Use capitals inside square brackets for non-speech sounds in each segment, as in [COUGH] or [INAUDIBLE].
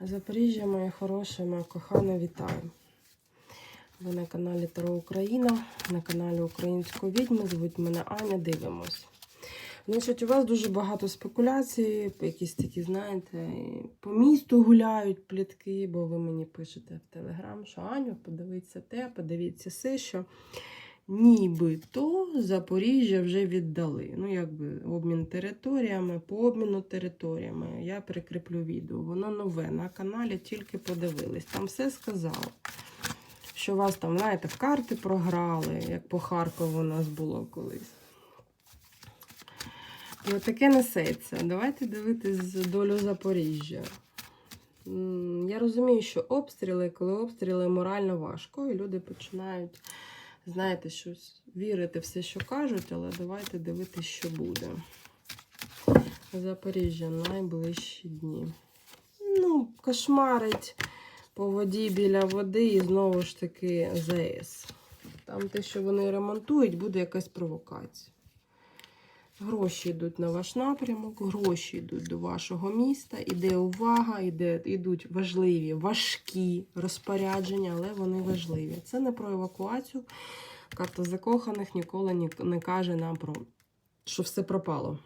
Запоріжжя, моє хороше, моє кохане, вітаю. Ви на каналі Таро Україна, на каналі Української відьми. Звуть мене Аня, дивимось. Значить, у вас дуже багато спекуляцій, якісь такі, знаєте, по місту гуляють плітки, бо ви мені пишете в Телеграм, що Аню, подивіться те, подивіться все, що нібито Запоріжжя вже віддали. Ну, якби обмін територіями, по обміну територіями. Я прикріплю відео. Воно нове на каналі, тільки подивились. Там все сказало. Що вас там, знаєте, в карти програли, як по Харкову у нас було колись. І от таке несеться. Давайте дивитись долю Запоріжжя. Я розумію, що обстріли, коли обстріли морально важко, і люди починають, знаєте, щось вірити все, що кажуть, але давайте дивитися, що буде. Запоріжжя найближчі дні. Ну, кошмарить по воді біля води і знову ж таки ЗС. Там те, що вони ремонтують, буде якась провокація. Гроші йдуть на ваш напрямок, гроші йдуть до вашого міста, іде увага, іде, йдуть важливі, важкі розпорядження, але вони важливі. Це не про евакуацію. Карта закоханих ніколи ні- не каже нам про що все пропало.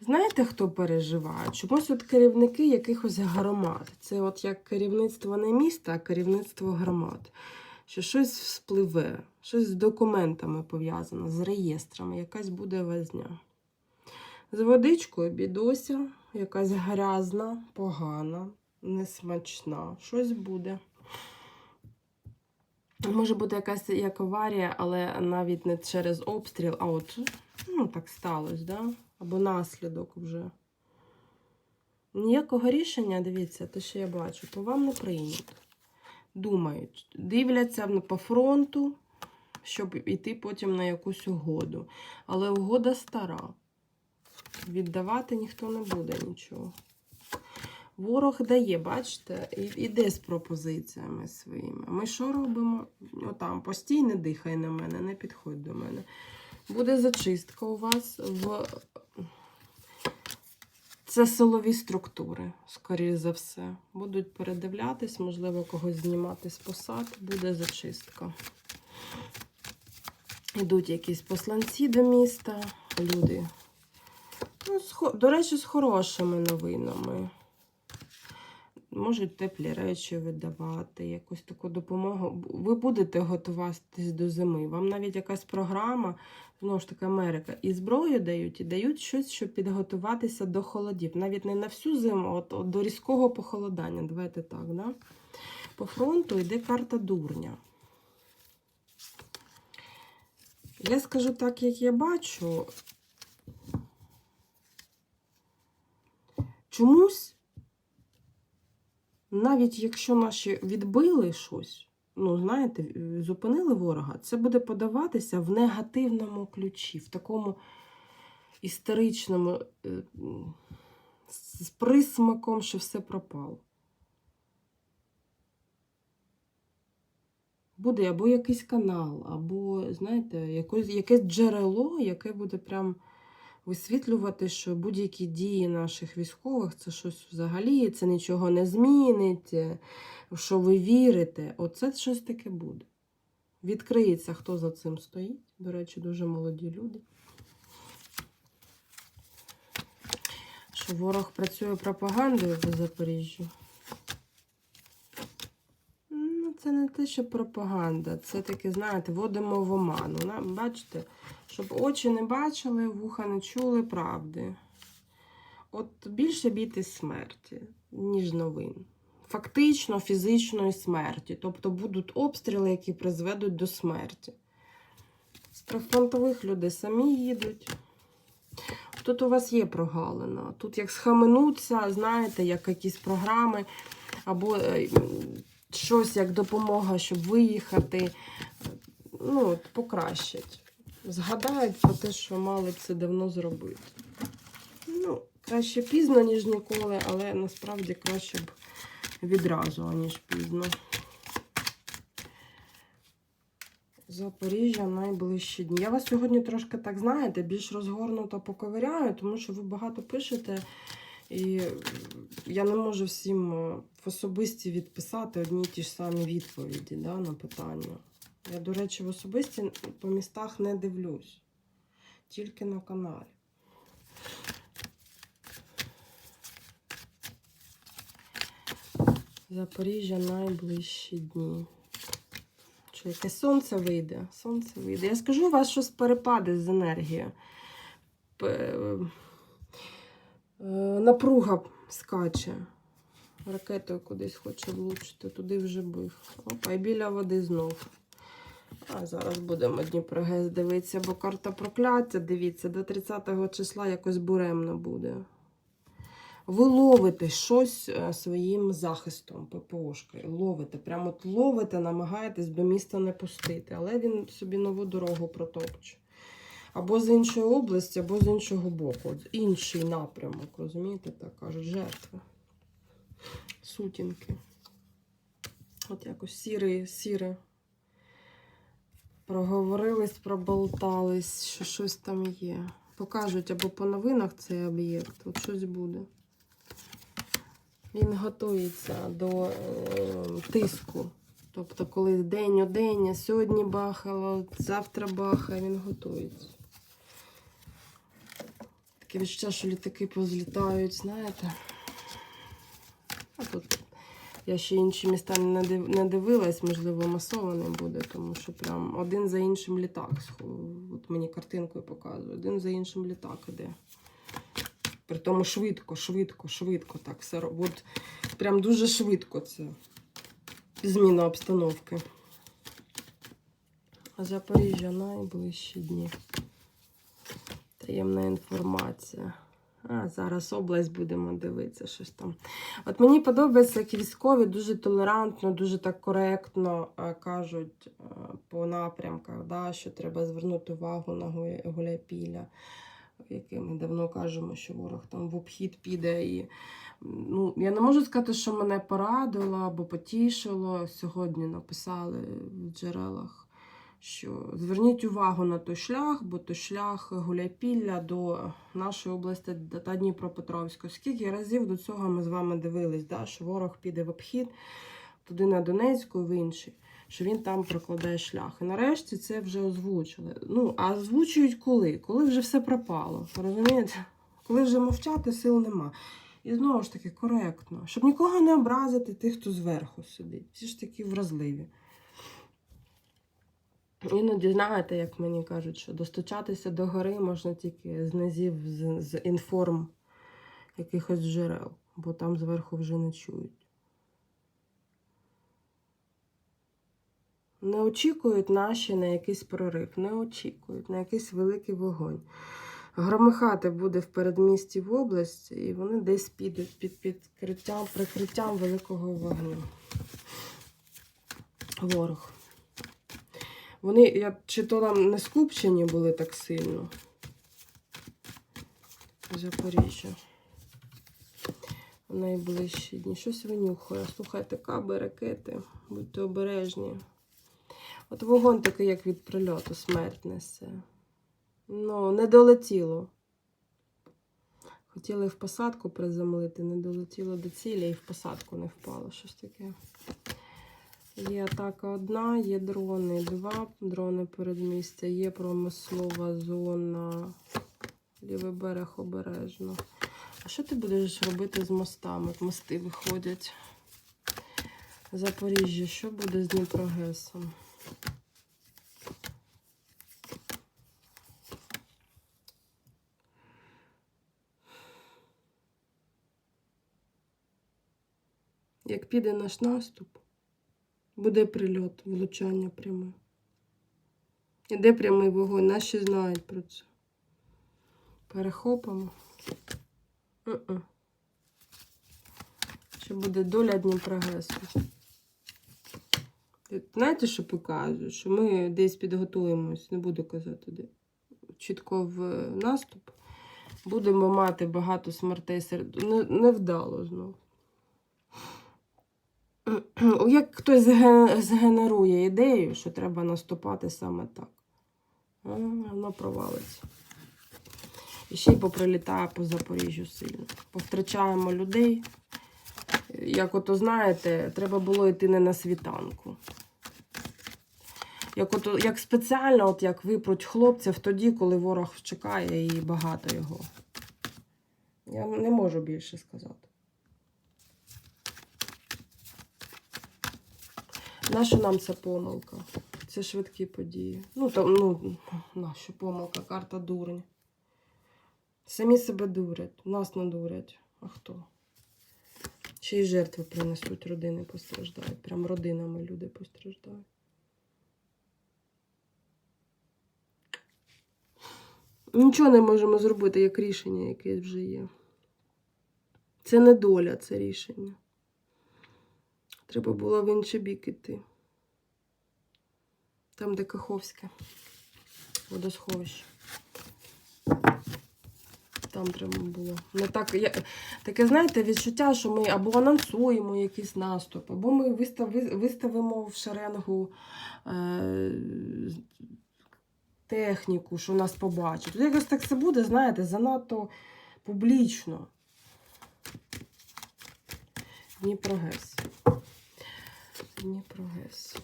Знаєте, хто переживає? Чомусь от керівники якихось громад. Це от як керівництво не міста, а керівництво громад. Що щось вспливе, щось з документами пов'язано, з реєстрами, якась буде возня. З водичкою бідося, якась грязна, погана, несмачна. Щось буде. Може бути якась як аварія, але навіть не через обстріл, а от ну, так сталося, да? або наслідок вже. Ніякого рішення, дивіться, те, що я бачу, по вам не прийнято. Думають, дивляться по фронту, щоб йти потім на якусь угоду. Але угода стара. Віддавати ніхто не буде нічого. Ворог дає, бачите, іде з пропозиціями своїми. Ми що робимо? Отам, постій, не дихай на мене, не підходь до мене. Буде зачистка у вас в. Це силові структури, скоріш за все. Будуть передивлятись, можливо, когось знімати з посад, буде зачистка. Йдуть якісь посланці до міста, люди. Ну, з до речі, з хорошими новинами. Можуть теплі речі видавати, якусь таку допомогу. Ви будете готуватись до зими. Вам навіть якась програма, знову ж таки, Америка, і зброю дають, і дають щось, щоб підготуватися до холодів. Навіть не на всю зиму, от, от до різкого похолодання. Давайте так, да? По фронту йде карта дурня. Я скажу так, як я бачу. Чомусь навіть якщо наші відбили щось, ну, знаєте, зупинили ворога, це буде подаватися в негативному ключі, в такому історичному, е, з присмаком, що все пропало. Буде або якийсь канал, або, знаєте, якось, якесь джерело, яке буде прям висвітлювати, що будь-які дії наших військових це щось взагалі, це нічого не змінить, е, що ви вірите. Оце щось таке буде. Відкриється, хто за цим стоїть. До речі, дуже молоді люди. Що ворог працює пропагандою в Запоріжжі. Ну, це не те, що пропаганда. Це таке, знаєте, вводимо в оману. Бачите, щоб очі не бачили, вуха не чули правди. От більше бійтесь смерті, ніж новин. Фактично фізичної смерті. Тобто будуть обстріли, які призведуть до смерті. З прифронтових людей самі їдуть. Тут у вас є прогалина. Тут як схаменуться, знаєте, як якісь програми, або е, щось як допомога, щоб виїхати. Ну, покращать. Згадають про те, що мали це давно зробити. Ну, краще пізно, ніж ніколи, але насправді краще б відразу, аніж пізно. Запоріжжя найближчі дні. Я вас сьогодні трошки так знаєте, більш розгорнуто поковиряю, тому що ви багато пишете І я не можу всім е, в особисті відписати одні й ті ж самі відповіді да, на питання. Я, до речі, в особисті по містах не дивлюсь, тільки на каналі. Запоріжжя найближчі дні. Що яке сонце вийде? Сонце вийде. Я скажу у вас щось перепаде з енергією. Е, Напруга скаче. Ракетою кудись хоче влучити, туди вже бив. Опа, і біля води знов. А зараз будемо Дніпрогес дивитися, бо карта прокляття, дивіться, до 30 числа якось буремно буде. Ви ловите щось е, своїм захистом, ППОшкою. Ловите, прямо от ловите, намагаєтесь до міста не пустити, але він собі нову дорогу протопче. Або з іншої області, або з іншого боку. Інший напрямок, розумієте, так кажуть, жертви. Сутінки. От якось сіре, сіре. Проговорились, проболтались, що щось там є. Покажуть або по новинах цей об'єкт, от щось буде. Він готується до е, тиску. Тобто, коли день у день, сьогодні бахало, завтра бахає, він готується. Таке відчуття, що літаки позлітають, знаєте. А тут я ще інші міста не дивилась, можливо, масований буде, тому що прям один за іншим літак. От мені картинкою показує, один за іншим літак іде. При тому швидко, швидко, швидко так все. От прям дуже швидко це зміна обстановки. А Запоріжжя найближчі дні. Таємна інформація. А, зараз область будемо дивитися, щось там. От мені подобається, як військові дуже толерантно, дуже так коректно е, кажуть е, по напрямках, да, що треба звернути увагу на Гуля- Гуляйпілля, який ми давно кажемо, що ворог там в обхід піде. І, ну, я не можу сказати, що мене порадило або потішило. Сьогодні написали в джерелах що зверніть увагу на той шлях, бо то шлях Гуляйпілля до нашої області та- Дніпропетровської. Скільки разів до цього ми з вами дивились, да, що ворог піде в обхід туди на Донецьку в інший, що він там прокладає шлях. І нарешті це вже озвучили. Ну, а озвучують коли? Коли вже все пропало. Розумієте? Коли вже мовчати сил нема. І знову ж таки коректно, щоб нікого не образити тих, хто зверху сидить. Всі ж такі вразливі. Іноді знаєте, як мені кажуть, що достучатися до гори можна тільки з низів, з, з інформ якихось джерел, бо там зверху вже не чують. Не очікують наші на якийсь прорив, не очікують на якийсь великий вогонь. Громихати буде в передмісті в області, і вони десь підуть під підкриттям, прикриттям великого вогню. Ворог. Вони, я, чи то там не скупчені були так сильно. Запоріжжя. Найближчі дні. Щось винюхає. Слухайте, каби, ракети. Будьте обережні. От вогонь такий, як від прильоту, смерть несе. Ну, не долетіло. Хотіли в посадку приземлити, не долетіло до цілі і в посадку не впало. Щось таке. Є атака одна, є дрони два, дрони передмістя, є промислова зона. Лівий берег обережно. А що ти будеш робити з мостами? Мости виходять. Запоріжжя, що буде з Дніпрогесом? Як піде наш наступ, буде прильот, влучання пряме. Іде прямий вогонь, наші знають про це. Перехопимо. М-м. Що буде доля Дніпрогесу. От Знаєте, що показують? Що ми десь підготуємось, не буду казати де. Чітко в наступ. Будемо мати багато смертей серед. Не, невдало знову. [CLEARS THROAT] Як хтось згенерує ідею, що треба наступати саме так, воно провалиться. І ще й поприлітає по Запоріжжю сильно. Повтрачаємо людей. Як ото знаєте, треба було йти не на світанку. Як, ото, як спеціально, от як випруть хлопців тоді, коли ворог чекає і багато його. Я не можу більше сказати. Нащо нам ця помилка? Це швидкі події. Ну, то, ну, нащо помилка, карта дурень. Самі себе дурять, нас не дурять. А хто? Ще й жертви принесуть, родини постраждають. Прям родинами люди постраждають. Нічого не можемо зробити, як рішення якесь вже є. Це не доля, це рішення. Треба було в інший бік іти. Там, де Каховське. Водосховище. Там треба було. Не так, я, таке, знаєте, відчуття, що ми або анонсуємо якийсь наступ, або ми вистав, виставимо в шеренгу е, техніку, що нас побачать. Тут якось так це буде, знаєте, занадто публічно. Дніпрогес. Дніпрогес. Гес.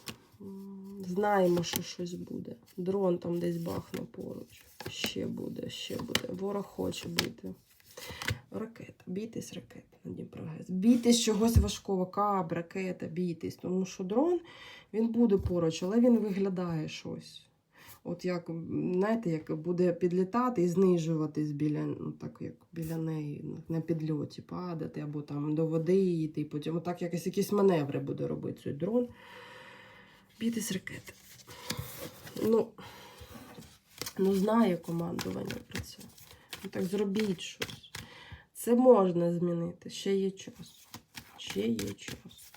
Знаємо, що щось буде. Дрон там десь бахне поруч. Ще буде, ще буде. Ворог хоче бити. Ракета. Бійтесь ракет на Дніпрогес. Бійтесь чогось важкого. Каб, ракета, бійтесь. Тому що дрон він буде поруч, але він виглядає щось. От як, знаєте, як буде підлітати і знижуватись біля, ну, так як біля неї, ну, на підльоті падати, або там до води йти, потім отак якось якісь маневри буде робити цей дрон. Бійтесь ракети. Ну, ну знає командування про це. Ну так зробіть щось. Це можна змінити. Ще є час. Ще є час.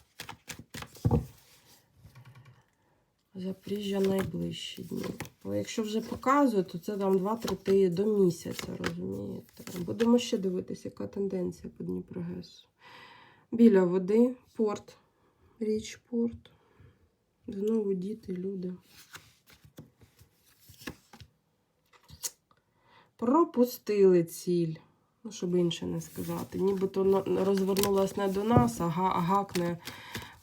Запоріжжя найближчі дні. Якщо вже показує, то це там 2-3 тижні до місяця, розумієте. Будемо ще дивитися, яка тенденція по Дніпрогесу. Біля води, порт, річ порт. Знову діти, люди. Пропустили ціль. Ну, щоб інше не сказати. Нібито розвернулась не до нас, а гакне,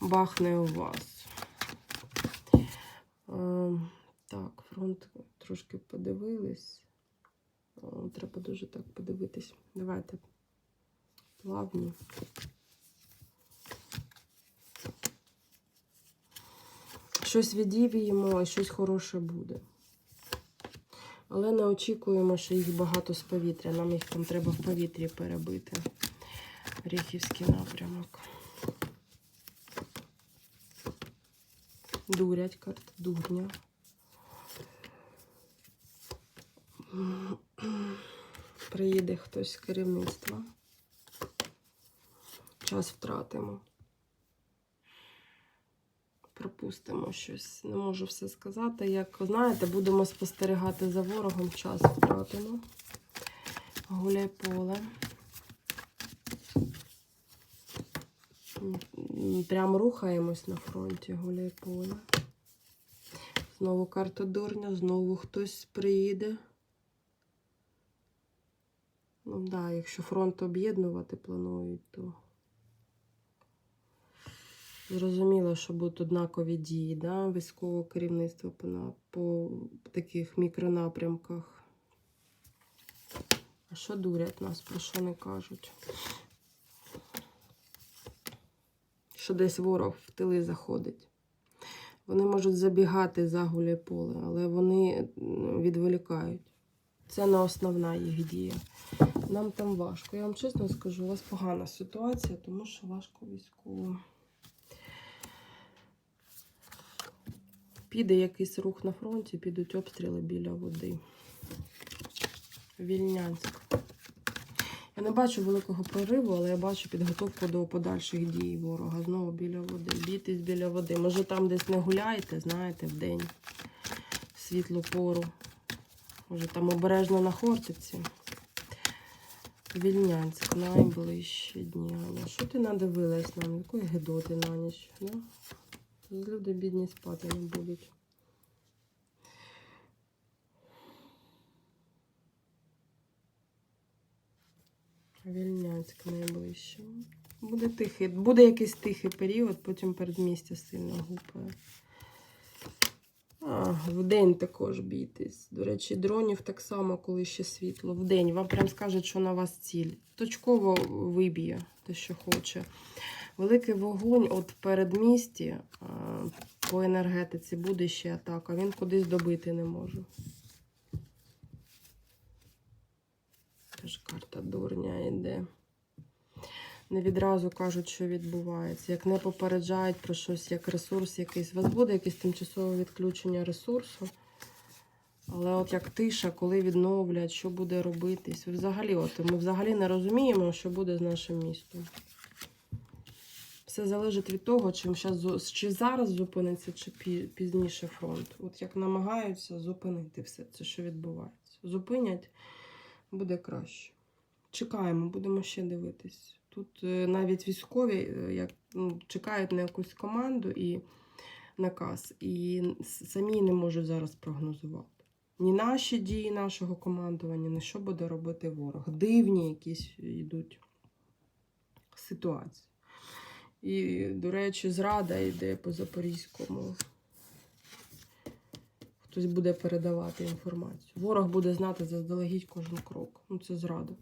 бахне у вас. Е, фронт трошки подивились. Треба дуже так подивитись. Давайте плавні. Щось відівіємо, і щось хороше буде. Але не очікуємо, що їх багато з повітря. Нам їх там треба в повітрі перебити. Ріхівський напрямок. Дурять карта дурня. Приїде хтось з керівництва. Час втратимо. Пропустимо щось. Не можу все сказати. Як знаєте, будемо спостерігати за ворогом, час втратимо. Гуляй поле. Прям рухаємось на фронті, гуляй поле. Знову карта дурня, знову хтось приїде. Ну да, якщо фронт об'єднувати планують, то зрозуміло, що будуть однакові дії, да? військового керівництва по, по таких мікронапрямках. А що дурять нас, про що не кажуть? Що десь ворог в тили заходить. Вони можуть забігати за гуляй-поле, але вони відволікають. Це не основна їх дія. Нам там важко. Я вам чесно скажу, у вас погана ситуація, тому що важко військовим. Піде якийсь рух на фронті, підуть обстріли біля води. Вільнянськ. Я не бачу великого прориву, але я бачу підготовку до подальших дій ворога. Знову біля води. Бійтесь біля води. Може там десь не гуляйте, знаєте, в день, в пору. Може там обережно на Хортиці. Вільнянськ, найближчі дні. Аня, що ти надивилась нам? Якої гидоти на ніч? Да? Люди бідні спати не будуть. Вільнянська найближче. Буде тихий, буде якийсь тихий період, потім передмістя сильно гупає. А, вдень також бійтесь. До речі, дронів так само, коли ще світло. Вдень вам прям скажуть, що на вас ціль. Точково виб'є те, що хоче. Великий вогонь от передмісті по енергетиці буде ще атака. Він кудись добити не може. Теж карта дурня йде. Не відразу кажуть, що відбувається. Як не попереджають про щось, як ресурс якийсь. У вас буде якесь тимчасове відключення ресурсу. Але от як тиша, коли відновлять, що буде робитись. Взагалі, от ми взагалі не розуміємо, що буде з нашим містом. Все залежить від того, чим щас, чи зараз зупиниться, чи пізніше фронт. От як намагаються зупинити все це, що відбувається. Зупинять, буде краще. Чекаємо, будемо ще дивитись. Тут е, навіть військові е, як, ну, чекають на якусь команду і наказ, і самі не можуть зараз прогнозувати. Ні наші дії нашого командування, ні що буде робити ворог. Дивні якісь йдуть ситуації. І, до речі, зрада йде по Запорізькому. Хтось буде передавати інформацію. Ворог буде знати заздалегідь кожен крок. Ну, це зрада.